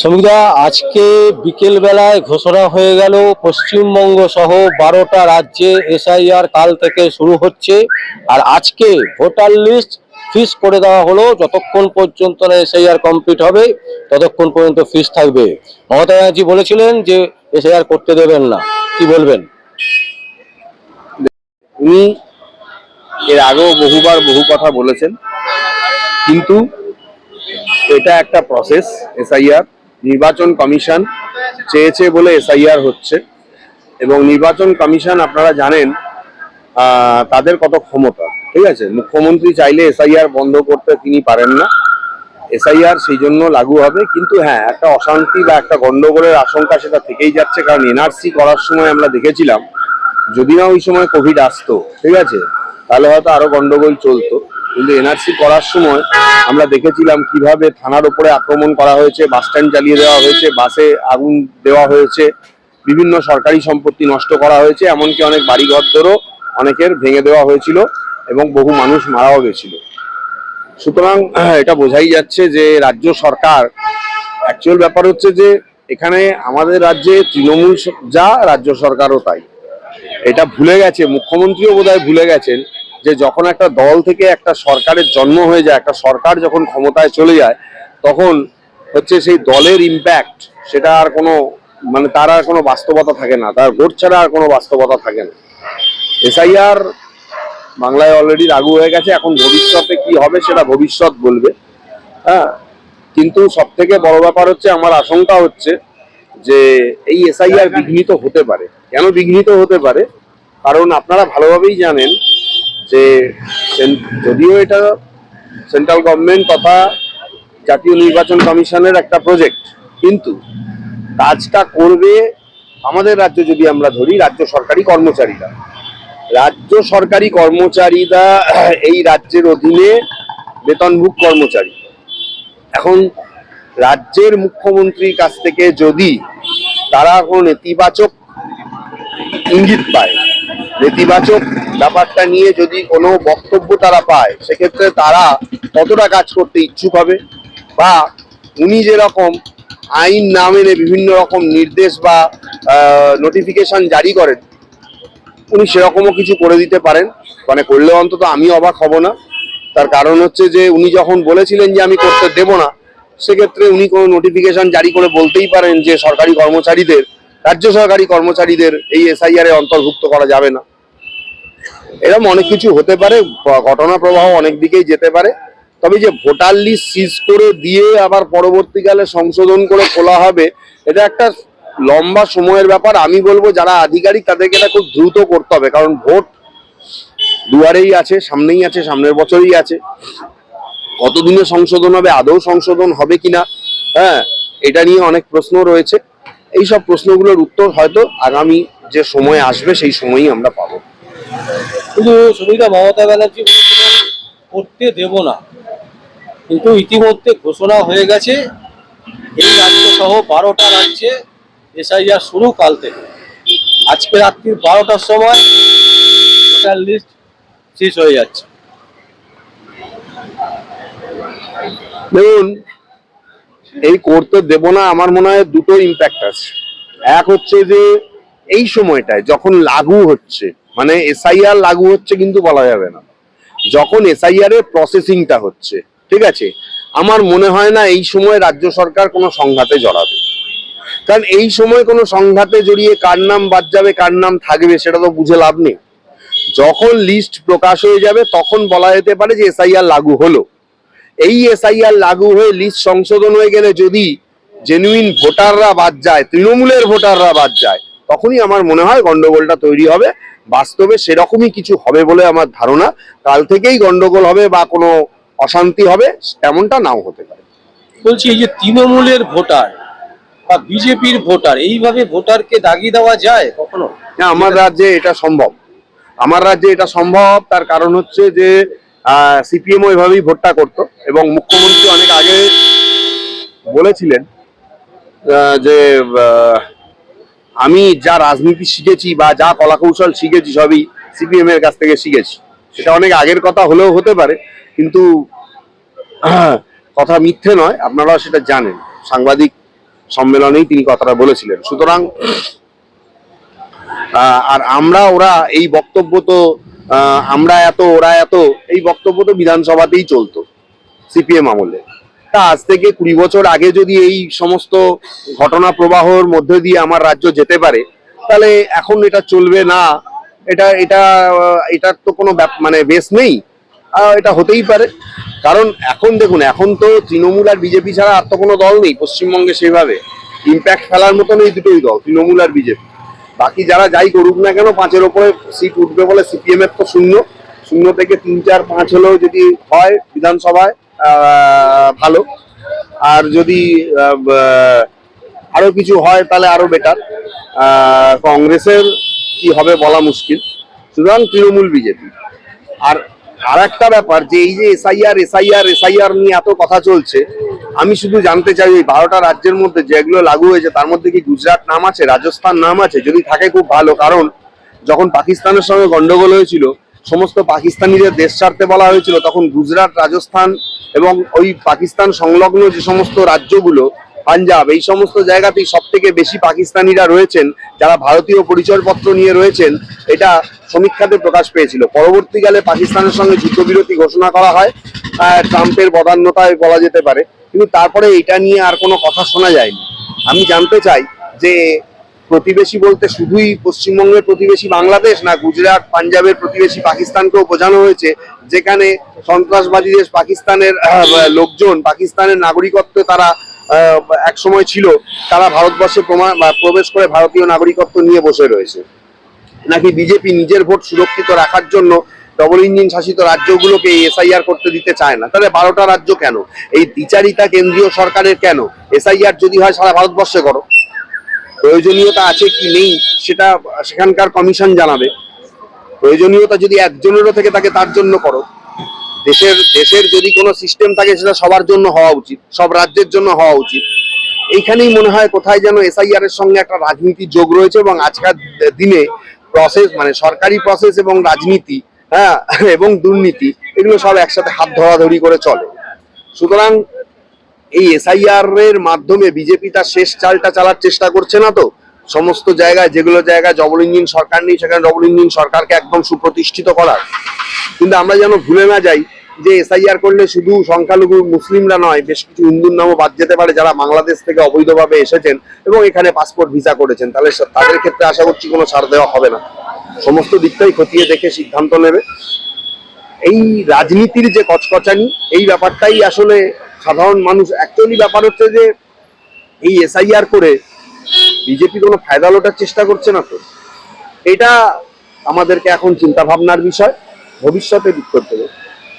শ্রমিকদা আজকে বিকেল বেলায় ঘোষণা হয়ে গেল, পশ্চিমবঙ্গ সহ বারোটা রাজ্যে এসআইআর কাল থেকে শুরু হচ্ছে। আর আজকে ভোটার লিস্ট ফিস করে দেওয়া হলো, যতক্ষণ পর্যন্ত না এসআইআর কমপ্লিট হবে, ততক্ষণ পর্যন্ত ফিস থাকবে। মমতা ব্যানার্জি বলেছিলেন যে এসআইআর করতে দেবেন না। কি বলবেন? উনি এর আগেও বহুবার বহু কথা বলেছেন, কিন্তু এটা একটা প্রসেস এসআইআর। নির্বাচন কমিশন চেয়েছে বলে এসআইআর হচ্ছে এবং নির্বাচন কমিশন আপনারা জানেন তাদের কত ক্ষমতা, ঠিক আছে? মুখ্যমন্ত্রী চাইলে এসআইআর বন্ধ করতে তিনি পারেন না। এসআইআর সেই জন্য লাগু হবে, কিন্তু হ্যাঁ একটা অশান্তি বা একটা গন্ডগোলের আশঙ্কা সেটা থেকেই যাচ্ছে, কারণ এনআরসি করার সময় আমরা দেখেছিলাম, যদি না ওই সময় কোভিড আসতো, ঠিক আছে? তাহলে হয়তো আরও গন্ডগোল চলতো। কিন্তু এনআরসি করার সময় আমরা দেখেছিলাম কীভাবে থানার উপরে আক্রমণ করা হয়েছে বাস স্ট্যান্ড জ্বালিয়ে দেওয়া হয়েছে বাসে আগুন দেওয়া হয়েছে, বিভিন্ন সরকারি সম্পত্তি নষ্ট করা হয়েছে, এমনকি অনেক বাড়িঘরদেরও অনেকের ভেঙে দেওয়া হয়েছিল এবং বহু মানুষ মারাও গেছিল। সুতরাং এটা বোঝাই যাচ্ছে যে রাজ্য সরকার অ্যাকচুয়াল ব্যাপার হচ্ছে যে এখানে আমাদের রাজ্যে তৃণমূল যা রাজ্য সরকারও তাই। এটা ভুলে গেছে, মুখ্যমন্ত্রীও বোধহয় ভুলে গেছেন যে যখন একটা দল থেকে একটা সরকারের জন্ম হয়ে যায়, একটা সরকার যখন ক্ষমতায় চলে যায়, তখন হচ্ছে সেই দলের ইম্প্যাক্ট সেটা আর কোনো মানে তার আর কোনো বাস্তবতা থাকে না। তার ভোট ছাড়া আর কোনো বাস্তবতা থাকে না। এসআইআর বাংলায় অলরেডি লাগু হয়ে গেছে, এখন ভবিষ্যতে কি হবে সেটা ভবিষ্যৎ বলবে। হ্যাঁ কিন্তু সব থেকে বড় ব্যাপার হচ্ছে, আমার আশঙ্কা হচ্ছে যে এই এসআইআর বিঘ্নিত হতে পারে। কেন বিঘ্নিত হতে পারে? কারণ আপনারা ভালোভাবেই জানেন যে যদিও এটা সেন্ট্রাল গভর্নমেন্ট তথা জাতীয় নির্বাচন কমিশনের একটা প্রজেক্ট, কিন্তু কাজটা করবে আমাদের রাজ্য যদি আমরা ধরি, রাজ্য সরকারি কর্মচারীরা। রাজ্য সরকারি কর্মচারীরা এই রাজ্যের অধীনে বেতনভুক কর্মচারী। এখন রাজ্যের মুখ্যমন্ত্রীর কাছ থেকে যদি তারা কোনো নেতিবাচক ইঙ্গিত পায় নেতিবাচক ব্যাপারটা নিয়ে যদি কোনো বক্তব্য তারা পায়, সেক্ষেত্রে তারা কতটা কাজ করতে ইচ্ছুক হবে বা উনি যেরকম আইন না মেনে বিভিন্ন রকম নির্দেশ বা নোটিফিকেশন জারি করেন, উনি সেরকমও কিছু করে দিতে পারেন। মানে করলে অন্তত আমি অবাক হব না। তার কারণ হচ্ছে যে, উনি যখন বলেছিলেন যে আমি করতে দেব না, সেক্ষেত্রে উনি কোনো নোটিফিকেশন জারি করে বলতেই পারেন যে, সরকারি কর্মচারীদের রাজ্য সরকারি কর্মচারীদের এই এসআইআর এ অন্তর্ভুক্ত করা যাবে না। এরকম অনেক কিছু হতে পারে, ঘটনা প্রবাহ অনেক দিকেই যেতে পারে। তবে যে ভোটার লিস্ট সিজ করে দিয়ে আবার পরবর্তীকালে সংশোধন করে খোলা হবে, এটা একটা লম্বা সময়ের ব্যাপার। আমি বলব যারা আধিকারিক তাদেরকে এটা খুব দ্রুত করতে হবে, কারণ ভোট দুয়ারেই আছে, সামনেই আছে, সামনের বছরই আছে। কতদিনে সংশোধন হবে, আদৌ সংশোধন হবে কিনা হ্যাঁ এটা নিয়ে অনেক প্রশ্ন রয়েছে। এই সব প্রশ্নগুলোর উত্তর হয়তো আগামী যে সময় আসবে সেই সময়ই আমরা পাবো। কিন্তু সুবিধা মমতা ব্যানার্জি করতে দেব না। কিন্তু ইতিমধ্যে ঘোষণা হয়ে গেছে এই রাজ্য সহ বারোটা রাজ্যে এসআইআর শুরু কাল থেকে। আজকে রাত্রির বারোটার সময় ভোটার লিস্ট শেষ হয়ে যাচ্ছে। দেখুন এই করতে দেব না, আমার মনে হয় দুটো ইম্প্যাক্ট আছে। এক হচ্ছে যে, এই সময়টায় যখন লাগু হচ্ছে মানে এসআইআর লাগু হচ্ছে কিন্তু বলা যাবে না। যখন এসআইআর এর প্রসেসিংটা হচ্ছে, ঠিক আছে? আমার মনে হয় না এই সময় রাজ্য সরকার কোনো সংঘাতে জড়াবে। কারণ এই সময় কোনো সংঘাতে জড়িয়ে কার নাম বাদ যাবে, কার নাম থাকবে, সেটা তো বুঝে লাভ নেই। যখন লিস্ট প্রকাশ হয়ে যাবে, তখন বলা যেতে পারে যে এসআইআর লাগু হলো। এই এসআইআর লাগু হয়ে লিস্ট সংশোধন হয়ে গেলে যদি জেনুইন ভোটাররা বাদ যায় তৃণমূলের ভোটাররা বাদ যায় তখনই আমার মনে হয় গন্ডগোলটা তৈরি হবে। বাস্তবে সেরকমই কিছু হবে বলে আমার ধারণা। কাল থেকেই গন্ডগোল হবে বা কোনো অশান্তি হবে এমনটা নাও হতে পারে। বলছি এই যে তৃণমূলের ভোটার বা বিজেপির ভোটার এইভাবে ভোটারকে দাগিয়ে দেওয়া যায় কখনো? হ্যাঁ আমার রাজ্যে এটা সম্ভব। আমার রাজ্যে এটা সম্ভব তার কারণ হচ্ছে যে সিপিএম এভাবেই ভোটটা করতো এবং মুখ্যমন্ত্রী অনেক আগে বলেছিলেন যে আমি যা রাজনীতি শিখেছি বা যা কলাকৌশল শিখেছি সবই সিপিএম এর কাছ থেকে শিখেছি। সেটা অনেক আগের কথা হলেও হতে পারে, কিন্তু কথা মিথ্যে নয়, আপনারা সেটা জানেন। সাংবাদিক সম্মেলনেই তিনি কথাটা বলেছিলেন। সুতরাং আর আমরা ওরা এই বক্তব্য তো আমরা এত, ওরা এত, এই বক্তব্য তো বিধানসভাতেই চলতো, সিপিএম আমলে। তা আজ থেকে কুড়ি বছর আগে যদি এই সমস্ত ঘটনা প্রবাহর মধ্যে দিয়ে আমার রাজ্য যেতে পারে, তাহলে এখন এটা চলবে না, এটা এটা এটার তো কোনো মানে বেস নেই এটা হতেই পারে। কারণ এখন দেখুন, এখন তো তৃণমূল আর বিজেপি ছাড়া আর তো কোনো দল নেই, পশ্চিমবঙ্গে সেভাবে ইম্প্যাক্ট ফেলার মতন এই দুটোই দল, তৃণমূল আর বিজেপি। বাকি যারা যাই করুক না কেন, পাঁচের ওপরে সিট উঠবে বলে সিপিএম এর তো শূন্য। শূন্য থেকে তিন, চার, পাঁচ হলেও যদি হয় বিধানসভায় ভালো। আর যদি আরও কিছু হয় তাহলে আরও বেটার কংগ্রেসের কি হবে বলা মুশকিল। সুতরাং তৃণমূল বিজেপি। আর আর একটা ব্যাপার, যে এই যে এসআইআর এসআইআর এসআইআর নিয়ে এত কথা চলছে, আমি শুধু জানতে চাই এই বারোটা রাজ্যের মধ্যে যেগুলো লাগু হয়েছে, তার মধ্যে কি গুজরাট নাম আছে, রাজস্থান নাম আছে? যদি থাকে খুব ভালো, কারণ যখন পাকিস্তানের সঙ্গে গন্ডগোল হয়েছিল, সমস্ত পাকিস্তানিদের দেশ ছাড়তে বলা হয়েছিল, তখন গুজরাট, রাজস্থান এবং ওই পাকিস্তান সংলগ্ন যে সমস্ত রাজ্যগুলো পাঞ্জাব, এই সমস্ত জায়গাতেই সব থেকে বেশি পাকিস্তানিরা রয়েছেন, যারা ভারতীয় পরিচয়পত্র নিয়ে রয়েছেন, এটা সমীক্ষাতে প্রকাশ পেয়েছিল। পরবর্তীকালে পাকিস্তানের সঙ্গে যুদ্ধবিরতি ঘোষণা করা হয় ট্রাম্পের বদান্যতায় বলা যেতে পারে। কিন্তু তারপরে এটা নিয়ে আর কোনো কথা শোনা যায়নি। আমি জানতে চাই যে প্রতিবেশী বলতে শুধুই পশ্চিমবঙ্গের প্রতিবেশী বাংলাদেশ না, গুজরাট, পাঞ্জাবের প্রতিবেশী পাকিস্তানকেও বোঝানো হয়েছে, যেখানে সন্ত্রাসবাদী দেশ পাকিস্তানের লোকজন, পাকিস্তানের নাগরিকত্ব তারা এক সময় ছিল, তারা ভারতবর্ষে প্রমা- বা প্রবেশ করে ভারতীয় নাগরিকত্ব নিয়ে বসে রয়েছে। নাকি বিজেপি নিজের ভোট সুরক্ষিত রাখার জন্য ডবল ইঞ্জিন শাসিত রাজ্যগুলোকে এসআইআর করতে দিতে চায় না? তাহলে বারোটা রাজ্য কেন? এই দ্বিচারিতা কেন্দ্রীয় সরকারের কেন? এসআইআর যদি হয়, সারা ভারতবর্ষে করো। প্রয়োজনীয়তা আছে কি নেই, সেটা সেখানকার কমিশন জানাবে। প্রয়োজনীয়তা যদি একজনেরও থেকে থাকে, তার জন্য করো। দেশের দেশের যদি কোনো সিস্টেম থাকে, সেটা সবার জন্য হওয়া উচিত, সব রাজ্যের জন্য হওয়া উচিত। এইখানেই মনে হয় কোথায় যেন এসআইআর এর সঙ্গে একটা রাজনীতি যোগ রয়েছে এবং আজকাল দিনে প্রসেস মানে সরকারি প্রসেস এবং রাজনীতি হ্যাঁ এবং দুর্নীতি, এগুলো সব একসাথে হাত ধরাধরি করে চলে। সুতরাং এই এসআইআর এর মাধ্যমে বিজেপি তার শেষ চালটা চালার চেষ্টা করছে না তো? সমস্ত জায়গায়, যেগুলো জায়গায় ডবল ইঞ্জিন সরকার নেই, সেখানে ডবল ইঞ্জিন সরকারকে একদম সুপ্রতিষ্ঠিত করার। কিন্তু আমরা যেন ভুলে না যাই যে এসআইআর করলে শুধু সংখ্যালঘু মুসলিমরা নয়, বেশ কিছু হিন্দুর নামও বাদ যেতে পারে যারা বাংলাদেশ থেকে অবৈধভাবে এসেছেন এবং এখানে পাসপোর্ট ভিসা করেছেন। তাহলে তাদের ক্ষেত্রে আশা করছি কোনো ছাড় দেওয়া হবে না। সমস্ত দিকটাই খতিয়ে দেখে সিদ্ধান্ত নেবে। এই রাজনীতির যে কচকচানি, এই ব্যাপারটাই আসলে সাধারণ মানুষ অ্যাকচুয়ালি ব্যাপার হচ্ছে যে এই এসআইআর করে বিজেপি কোনো ফায়দা লোটার চেষ্টা করছে না তো? এটা আমাদেরকে এখন চিন্তা ভাবনার বিষয়। ভবিষ্যতে দিক করতে হবে।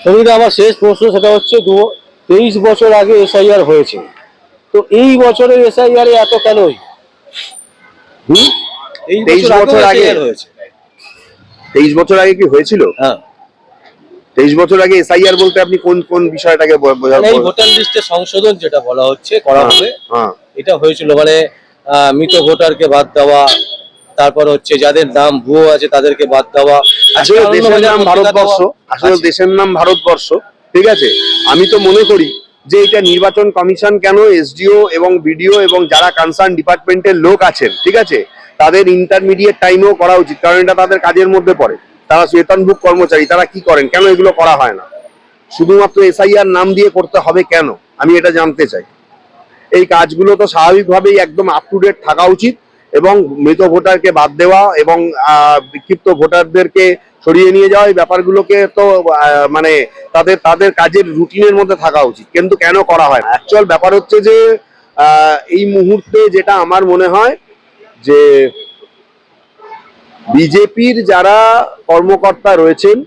সঙ্গীতা আমার শেষ প্রশ্ন সেটা হচ্ছে দু তেইশ বছর আগে এসআইআর হয়েছে। তো এই বছরে এসআইআর এত কেনই 23 বছর আগে? হয়েছে। তেইশ বছর আগে কি হয়েছিল? হ্যাঁ। তেইশ বছর আগে এসআইআর বলতে আপনি কোন কোন বিষয়টাকে মানে এই ভোটার লিস্টে সংশোধন যেটা বলা হচ্ছে করা হবে হ্যাঁ। এটা হয়েছিল। মানে মৃত ভোটারকে বাদ দেওয়া তারপর হচ্ছে যাদের নাম ভুয়ো আছে তাদেরকে বাদ দেওয়া আসলে দেশের নাম ভারতবর্ষ আসলে দেশের নাম ভারতবর্ষ ঠিক আছে? আমি তো মনে করি যে এটা নির্বাচন কমিশন কেন এসডিও এবং বিডিও এবং যারা কনসার্ন ডিপার্টমেন্টের লোক আছেন ঠিক আছে? তাদের ইন্টারমিডিয়েট টাইমেও করা উচিত কারণ এটা তাদের কাজের মধ্যে পড়ে। তারা বেতনভুক কর্মচারী তারা কি করেন? কেন এগুলো করা হয় না? শুধুমাত্র এসআইআর নাম দিয়ে করতে হবে কেন? আমি এটা জানতে চাই। এই কাজগুলো তো স্বাভাবিকভাবেই একদম আপ টু ডেট থাকা উচিত এবং মৃত ভোটারকে বাদ দেওয়া এবং বিক্ষিপ্ত ভোটারদেরকে সরিয়ে নিয়ে যাওয়া, এই ব্যাপারগুলোকে তো মানে তাদের তাদের কাজের রুটিনের মধ্যে থাকা উচিত। কিন্তু কেন করা হয় অ্যাকচুয়াল ব্যাপার হচ্ছে যে এই মুহূর্তে যেটা আমার মনে হয় যে, বিজেপির যারা কর্মকর্তা রয়েছেন,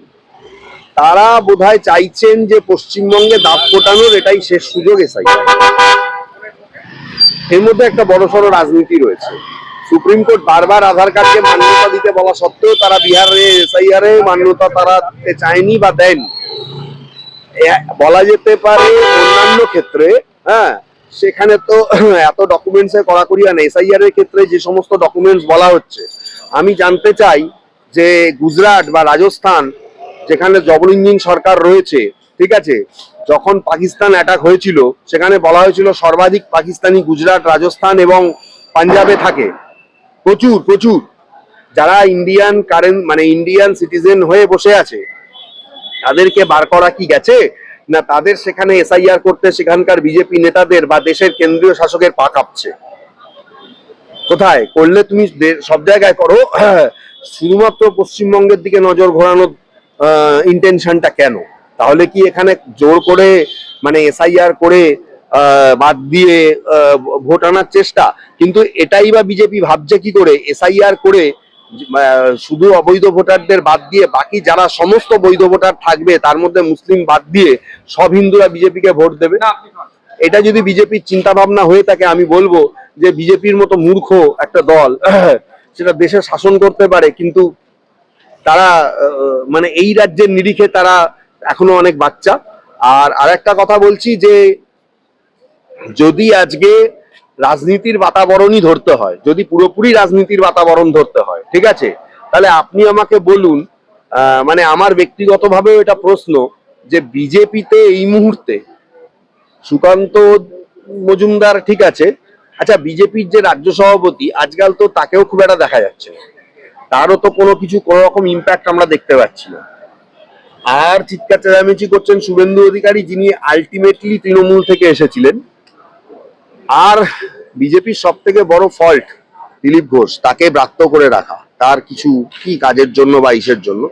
তারা বোধহয় চাইছেন যে পশ্চিমবঙ্গে দাঁত ফোটানোর এটাই শেষ সুযোগ এসআই। এর মধ্যে একটা বড় সড়ো রাজনীতি রয়েছে। সুপ্রিম কোর্ট বারবার আধার কার্ডকে মান্যতা দিতে বলা সত্ত্বেও তারা বিহারে, এসআইআর মান্যতা তারা চায়নি বা দেয়নি। বলা যেতে পারে অন্যান্য ক্ষেত্রে হ্যাঁ সেখানে তো এত ডকুমেন্টস এর কড়াকড়ি আর এসআইআর এর ক্ষেত্রে যে সমস্ত ডকুমেন্টস বলা হচ্ছে, আমি জানতে চাই যে গুজরাট বা রাজস্থান, যেখানে ডবল ইঞ্জিন সরকার রয়েছে, ঠিক আছে যখন পাকিস্তান অ্যাটাক হয়েছিল, সেখানে বলা হয়েছিল সর্বাধিক পাকিস্তানি গুজরাট, রাজস্থান এবং পাঞ্জাবে থাকে। প্রচুর প্রচুর। যারা ইন্ডিয়ান কারেন্ট মানে ইন্ডিয়ান সিটিজেন হয়ে বসে আছে, তাদেরকে বার করা কি গেছে? না তাদের সেখানে এসআইআর করতে সেখানকার বিজেপি নেতাদের বা দেশের কেন্দ্রীয় শাসকের পা কাঁপছে? কোথায়? করলে তুমি সব জায়গায় করো। শুধুমাত্র পশ্চিমবঙ্গের দিকে নজর ঘোরানোর ইন্টেনশনটা কেন? তাহলে কি এখানে জোর করে মানে এসআইআর করে বাদ দিয়ে ভোট আনার চেষ্টা? কিন্তু এটাই বা বিজেপি ভাবছে কি করে? এসআইআর করে শুধু অবৈধ ভোটারদের বাদ দিয়ে বাকি যারা সমস্ত বৈধ ভোটার থাকবে তার মধ্যে মুসলিম বাদ দিয়ে সব হিন্দুরা বিজেপিকে ভোট দেবে? এটা যদি বিজেপির চিন্তা ভাবনা হয়ে থাকে আমি বলব যে বিজেপির মতো মূর্খ একটা দল সেটা দেশে শাসন করতে পারে কিন্তু তারা মানে এই রাজ্যের নিরিখে তারা এখনও অনেক বাচ্চা। আর আরেকটা কথা বলছি যে, যদি আজকে রাজনীতির বাতাবরণই ধরতে হয়, যদি পুরোপুরি রাজনীতির বাতাবরণ ধরতে হয়, ঠিক আছে? তাহলে আপনি আমাকে বলুন মানে আমার ব্যক্তিগতভাবেও এটা প্রশ্ন যে বিজেপিতে এই মুহূর্তে সুকান্ত মজুমদার ঠিক আছে? আচ্ছা বিজেপির যে রাজ্য সভাপতি, আজকাল তো তাকেও খুব একটা দেখা যাচ্ছে তারও তো কোনো কিছু, কোনো রকম ইম্প্যাক্ট আমরা দেখতে পাচ্ছি না। আর চিৎকার চেঁচামেচি করছেন শুভেন্দু অধিকারী, যিনি আলটিমেটলি তৃণমূল থেকে এসেছিলেন। আর বিজেপির সব থেকে বড় ফল্ট দিলীপ ঘোষ, তাকে ব্রাত্য করে রাখা, তার কিছু কি কাজের জন্য বা ইসের জন্য,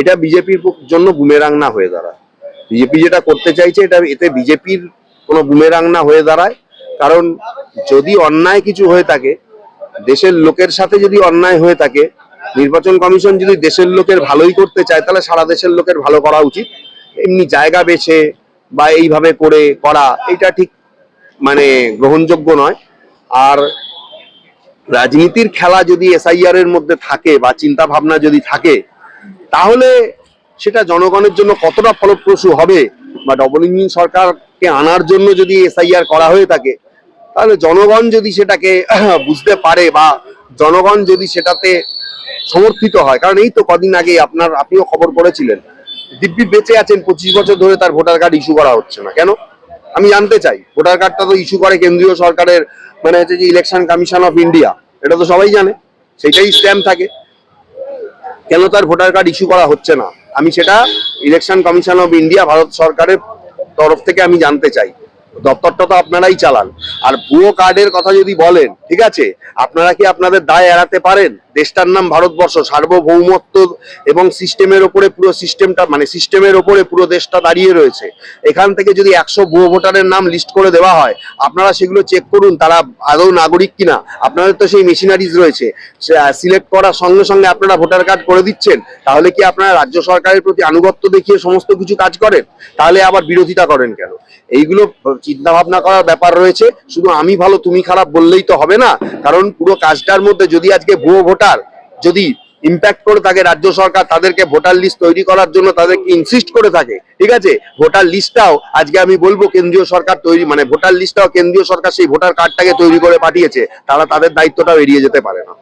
এটা বিজেপির জন্য বুমেরাং না হয়ে দাঁড়ায়। বিজেপি যেটা করতে চাইছে, এটা এতে বিজেপির কোনো বুমেরাং না হয়ে দাঁড়ায়। কারণ যদি অন্যায় কিছু হয়ে থাকে, দেশের লোকের সাথে যদি অন্যায় হয়ে থাকে নির্বাচন কমিশন যদি দেশের লোকের ভালোই করতে চায়, তাহলে সারা দেশের লোকের ভালো করা উচিত। এমনি জায়গা বেছে বা এইভাবে করে করা, এটা ঠিক মানে গ্রহণযোগ্য নয়। আর রাজনীতির খেলা যদি এসআইআর এর মধ্যে থাকে বা চিন্তা ভাবনা যদি থাকে, তাহলে সেটা জনগণের জন্য কতটা ফলপ্রসূ হবে বা ডবল ইঞ্জিন সরকারকে আনার জন্য যদি এসআইআর করা হয়ে থাকে, তাহলে জনগণ যদি সেটাকে বুঝতে পারে বা জনগণ যদি সেটাতে সমর্থিত হয়। কারণ এই তো কদিন আগে আপনার, আপনিও খবর করেছিলেন। দিব্যি বেঁচে আছেন পঁচিশ বছর ধরে তার ভোটার কার্ড ইস্যু করা হচ্ছে না। কেন? আমি জানতে চাই, ভোটার কার্ডটা তো ইস্যু করে কেন্দ্রীয় সরকারের মানে হচ্ছে যে ইলেকশন কমিশন অফ ইন্ডিয়া। এটা তো সবাই জানে, সেটাই স্ট্যাম্প থাকে। কেন তার ভোটার কার্ড ইস্যু করা হচ্ছে না? আমি সেটা election commission of India, Bharat সরকারের তরফ থেকে আমি জানতে চাই। দপ্তরটা তো আপনারাই চালান। আর ভুয়ো কার্ডের কথা যদি বলেন ঠিক আছে? আপনারা কি আপনাদের দায় এড়াতে পারেন? দেশটার নাম ভারতবর্ষ, সার্বভৌমত্ব এবং সিস্টেমের ওপরে পুরো সিস্টেমটা মানে সিস্টেমের ওপরে পুরো দেশটা দাঁড়িয়ে রয়েছে। এখান থেকে যদি একশো ভুয়ো ভোটারের নাম লিস্ট করে দেওয়া হয়, আপনারা সেগুলো চেক করুন, তারা আদৌ নাগরিক কিনা। আপনাদের তো সেই মেশিনারিজ রয়েছে। সিলেক্ট করার সঙ্গে সঙ্গে আপনারা ভোটার কার্ড করে দিচ্ছেন। তাহলে কি আপনারা রাজ্য সরকারের প্রতি আনুগত্য দেখিয়ে সমস্ত কিছু কাজ করেন? তাহলে আবার বিরোধিতা করেন কেন? এইগুলো চিন্তা ভাবনা করার ব্যাপার রয়েছে। শুধু আমি ভালো, তুমি খারাপ বললেই তো হবে না, কারণ পুরো কাজটার মধ্যে যদি আজকে ভুয়ো ভোটার যদি ইম্প্যাক্ট করে থাকে রাজ্য সরকার, তাদেরকে ভোটার লিস্ট তৈরি করার জন্য তাদেরকে ইনসিস্ট করে থাকে, ঠিক আছে? ভোটার লিস্টটাও আজকে আমি বলব কেন্দ্রীয় সরকার তৈরি মানে ভোটার লিস্টটাও কেন্দ্রীয় সরকার সেই ভোটার কার্ডটাকে তৈরি করে পাঠিয়েছে, তারা তাদের দায়িত্বটাও এড়িয়ে যেতে পারে না।